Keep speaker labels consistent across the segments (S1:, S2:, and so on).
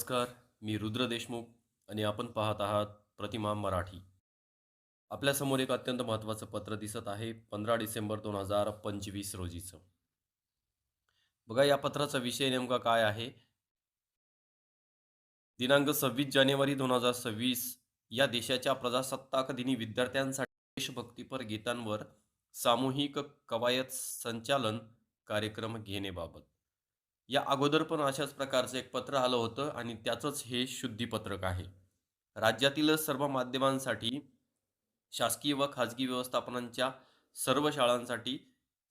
S1: नमस्कार मी रुद्र देशमुख आणि आपण पाहत आहात प्रतिमा मराठी. आपल्यासमोर एक अत्यंत महत्त्वाचं पत्र दिसत आहे पंधरा डिसेंबर दोन हजार पंचवीस रोजीचं. बघा या पत्राचा विषय नेमका काय आहे? दिनांक सव्वीस जानेवारी दोन हजार सव्वीस या देशाच्या प्रजासत्ताक दिनी विद्यार्थ्यांसाठी देशभक्तीपर गीतांवर सामूहिक कवायत संचालन कार्यक्रम घेण्याबाबत. या अगोदर पण अशाच प्रकारचं एक पत्र आलं होतं आणि त्याचंच हे शुद्धीपत्रक आहे. राज्यातील सर्व माध्यमांसाठी शासकीय व खाजगी व्यवस्थापनांच्या सर्व शाळांसाठी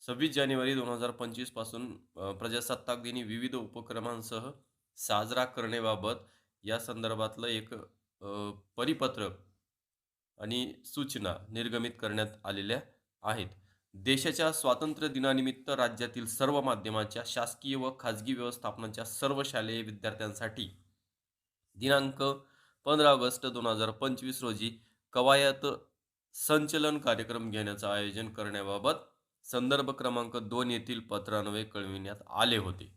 S1: सव्वीस जानेवारी दोन हजार पंचवीसपासून प्रजासत्ताक दिनी विविध उपक्रमांसह साजरा करण्याबाबत या संदर्भातलं एक परिपत्रक आणि सूचना निर्गमित करण्यात आलेल्या आहेत. देशाच्या स्वातंत्र्य दिनानिमित्त राज्यातील सर्व माध्यमाच्या शासकीय व खाजगी व्यवस्थापनाच्या सर्व शालेय विद्यार्थ्यांसाठी. दिनांक पंधरा ऑगस्ट दोन हजार पंचवीस रोजी कवायत संचलन कार्यक्रम घेण्याचं आयोजन करण्याबाबत संदर्भ क्रमांक दोन येथील पत्रान्वये कळविण्यात आले होते.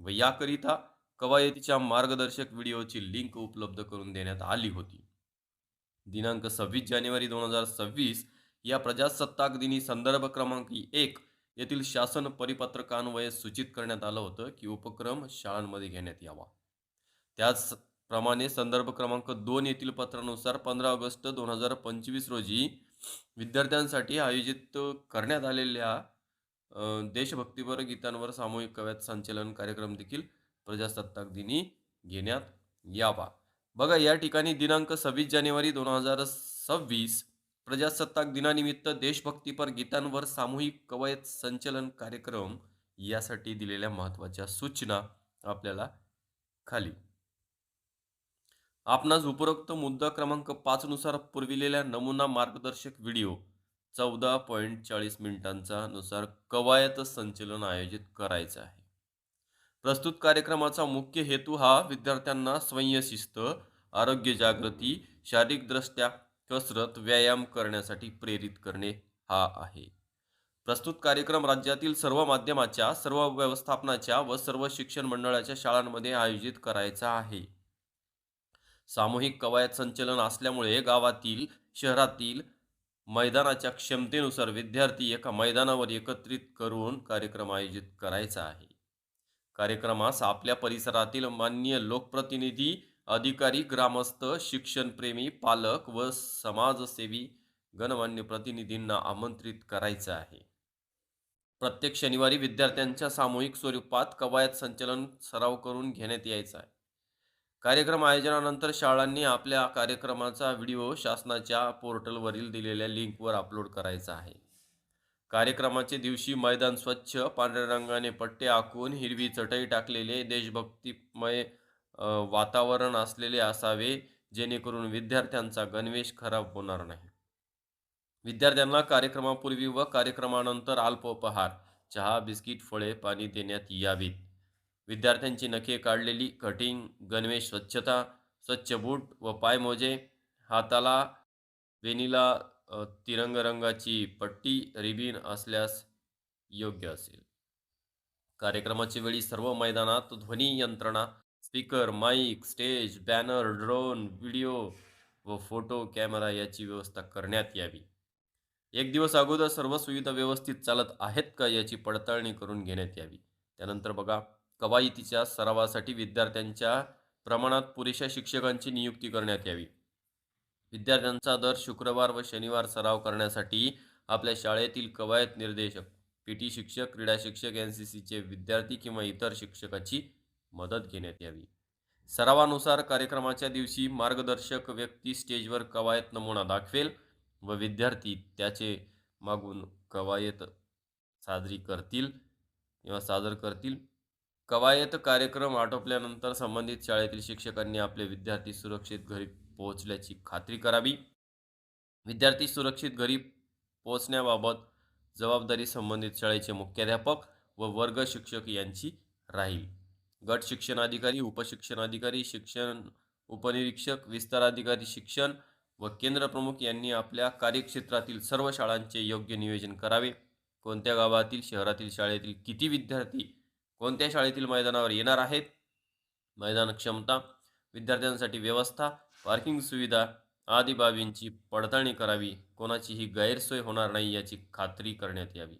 S1: व याकरिता कवायतीच्या मार्गदर्शक व्हिडिओची लिंक उपलब्ध करून देण्यात आली होती. दिनांक सव्वीस जानेवारी दोन हजार सव्वीस या प्रजासत्ताक दिनी संदर्भ क्रमांक एक येथील शासन परिपत्रकान्वये सूचित करण्यात आलं होतं की उपक्रम शाळांमध्ये घेण्यात यावा. त्याचप्रमाणे संदर्भ क्रमांक दोन येथील पत्रानुसार पंधरा ऑगस्ट दोन हजार पंचवीस रोजी विद्यार्थ्यांसाठी आयोजित करण्यात आलेल्या देशभक्तीपर गीतांवर सामूहिक कव्यात संचलन कार्यक्रम देखील प्रजासत्ताक दिनी घेण्यात यावा. बघा या ठिकाणी दिनांक सव्वीस जानेवारी दोन हजार सव्वीस प्रजासत्ताक दिनानिमित्त देशभक्तीपर गीतांवर सामूहिक कवायत संचलन कार्यक्रम यासाठी दिलेल्या महत्त्वाच्या सूचना आपल्याला खाली. आपणास उपरोक्त मुद्दा क्रमांक पाचनुसार पुरविलेल्या नमुना मार्गदर्शक व्हिडिओ चौदा पॉईंट चाळीस मिनिटांचा नुसार कवायत संचलन आयोजित करायचं आहे. प्रस्तुत कार्यक्रमाचा मुख्य हेतू हा विद्यार्थ्यांना स्वयंशिस्त आरोग्य जागृती शारीरिकदृष्ट्या कसरत व्यायाम करण्यासाठी प्रेरित करणे हा आहे. प्रस्तुत कार्यक्रम राज्यातील सर्व माध्यमाच्या सर्व व्यवस्थापनाच्या व सर्व शिक्षण मंडळाच्या शाळांमध्ये आयोजित करायचा आहे. सामूहिक कवायत संचलन असल्यामुळे गावातील शहरातील मैदानाच्या क्षमतेनुसार विद्यार्थी एका मैदानावर एकत्रित करून कार्यक्रम आयोजित करायचा आहे. कार्यक्रमास आपल्या परिसरातील मान्य लोकप्रतिनिधी अधिकारी ग्रामस्थ शिक्षणप्रेमी पालक व समाजसेवी गणमान्य प्रतिनिधींना आमंत्रित करायचं आहे. प्रत्येक शनिवारी विद्यार्थ्यांच्या सामूहिक स्वरूपात कवायत संचलन सराव करून घेण्यात यायचा आहे. कार्यक्रम आयोजनानंतर शाळांनी आपल्या कार्यक्रमाचा व्हिडिओ शासनाच्या पोर्टलवरील दिलेल्या लिंकवर अपलोड करायचा आहे. कार्यक्रमाच्या दिवशी मैदान स्वच्छ पांढऱ्या रंगाने पट्टे आखून हिरवी चटई टाकलेले देशभक्तिमय वातावरण असलेले असावे जेणेकरून विद्यार्थ्यांचा गणवेश खराब होणार नाही. विद्यार्थ्यांना कार्यक्रमापूर्वी व कार्यक्रमानंतर अल्पोपहार चहा बिस्किट फळे पाणी देण्यात यावीत विद्यार्थ्यांची नखे काढलेली कटिंग गणवेश स्वच्छता स्वच्छ बूट व पायमोजे हाताला वेनिला तिरंगरंगाची तिरंग रंगाची पट्टी रिबीन असल्यास योग्य असेल. कार्यक्रमाच्या वेळी सर्व मैदानात ध्वनी यंत्रणा speaker mic stage banner drone video व फोटो कॅमेरा याची व्यवस्था करण्यात यावी. एक दिवस अगोदर सर्व सुविधा व्यवस्थित चालत आहेत का याची पडताळणी करून घेण्यात यावी. त्यानंतर बघा कवायतीच्या सरावासाठी विद्यार्थ्यांच्या प्रमाणात पुरेशा शिक्षकांची नियुक्ती करण्यात यावी. विद्यार्थ्यांचा दर शुक्रवार व शनिवार सराव करण्यासाठी आपल्या शाळेतील कवायत निर्देशक पी. टी. शिक्षक क्रीडा शिक्षक एन. सी. सीचे विद्यार्थी किंवा इतर शिक्षकाची मदत घेण्यात यावी. सरावानुसार कार्यक्रमाच्या दिवशी मार्गदर्शक व्यक्ती स्टेजवर कवायत नमुना दाखवेल व विद्यार्थी त्याचे मागून कवायत साजरी करतील किंवा सादर करतील. कवायत कार्यक्रम आटोपल्यानंतर संबंधित शाळेतील शिक्षकांनी आपले विद्यार्थी सुरक्षित घरी पोहोचल्याची खात्री करावी. विद्यार्थी सुरक्षित घरी पोहोचण्याबाबत जबाबदारी संबंधित शाळेचे मुख्याध्यापक व वर्ग शिक्षक यांची राहील. गट शिक्षणाधिकारी उपशिक्षणाधिकारी शिक्षण उपनिरीक्षक विस्ताराधिकारी शिक्षण व केंद्रप्रमुख यांनी आपल्या कार्यक्षेत्रातील सर्व शाळांचे योग्य नियोजन करावे. कोणत्या गावातील शहरातील शाळेतील किती विद्यार्थी कोणत्या शाळेतील मैदानावर येणार आहेत? मैदान क्षमता विद्यार्थ्यांसाठी व्यवस्था पार्किंग सुविधा आदी बाबींची पडताळणी करावी. कोणाचीही गैरसोय होणार नाही याची खात्री करण्यात यावी.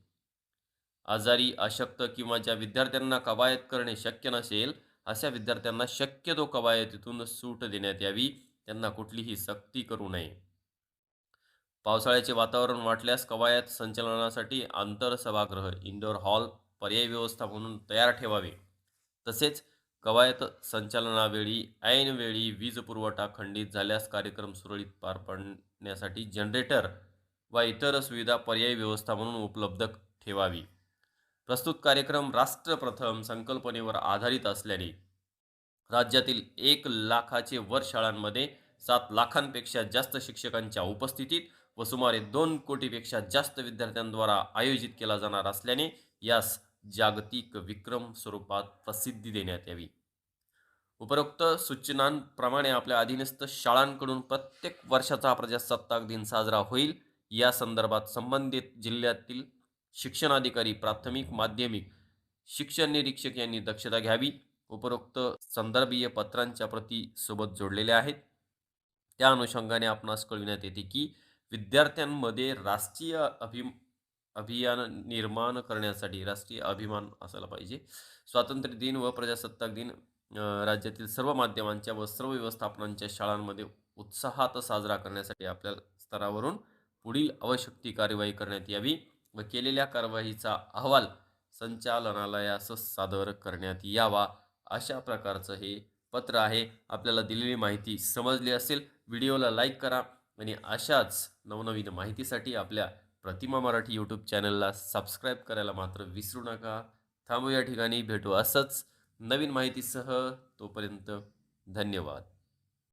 S1: आजारी अशक्त किंवा ज्या विद्यार्थ्यांना कवायत करणे शक्य नसेल अशा विद्यार्थ्यांना शक्यतो कवायतीतून सूट देण्यात यावी. त्यांना कुठलीही सक्ती करू नये. पावसाळ्याचे वातावरण वाटल्यास कवायत संचलनासाठी आंतरसभागृह इंडोर हॉल पर्यायी व्यवस्था म्हणून तयार ठेवावे. तसेच कवायत संचालनावेळी ऐनवेळी वीज पुरवठा खंडित झाल्यास कार्यक्रम सुरळीत पार पाडण्यासाठी जनरेटर व इतर सुविधा पर्यायी व्यवस्था म्हणून उपलब्ध ठेवावी. प्रस्तुत कार्यक्रम राष्ट्रप्रथम संकल्पनेवर आधारित असल्याने राज्यातील एक लाखाचे वर शाळांमध्ये सात लाखांपेक्षा जास्त शिक्षकांच्या उपस्थितीत व सुमारे दोन कोटीपेक्षा जास्त विद्यार्थ्यांद्वारा आयोजित केला जाणार असल्याने यास जागतिक विक्रम स्वरूपात प्रसिद्धी देण्यात यावी. उपरोक्त सूचनांप्रमाणे आपल्या अधीनस्थ शाळांकडून प्रत्येक वर्षाचा प्रजासत्ताक दिन साजरा होईल. या संदर्भात संबंधित जिल्ह्यातील शिक्षणाधिकारी प्राथमिक माध्यमिक शिक्षण निरीक्षक यांनी दक्षता घ्यावी. उपरोक्त संदर्भीय पत्रांच्या प्रती सोबत जोडलेल्या आहेत. त्या अनुषंगाने आपणास कळविण्यात येते की विद्यार्थ्यांमध्ये राष्ट्रीय अभि अभियान निर्माण करण्यासाठी राष्ट्रीय अभिमान असायला पाहिजे. स्वातंत्र्य दिन व प्रजासत्ताक दिन राज्यातील सर्व माध्यमांच्या व सर्व व्यवस्थापनांच्या शाळांमध्ये उत्साहात साजरा करण्यासाठी आपल्या स्तरावरून पुढील आवश्यक ती कार्यवाही करण्यात यावी. व केलेल्या कारवाईचा अहवाल संचालनालयास सादर करण्यात यावा अशा प्रकारचं हे पत्र आहे. आपल्याला दिलेली माहिती समजली असेल व्हिडिओला लाईक करा आणि अशाच नवनवीन माहितीसाठी आपल्या प्रतिमा मराठी यूट्यूब चॅनलला सबस्क्राईब करायला मात्र विसरू नका. थांबू या ठिकाणी भेटू असंच नवीन माहितीसह. तोपर्यंत धन्यवाद.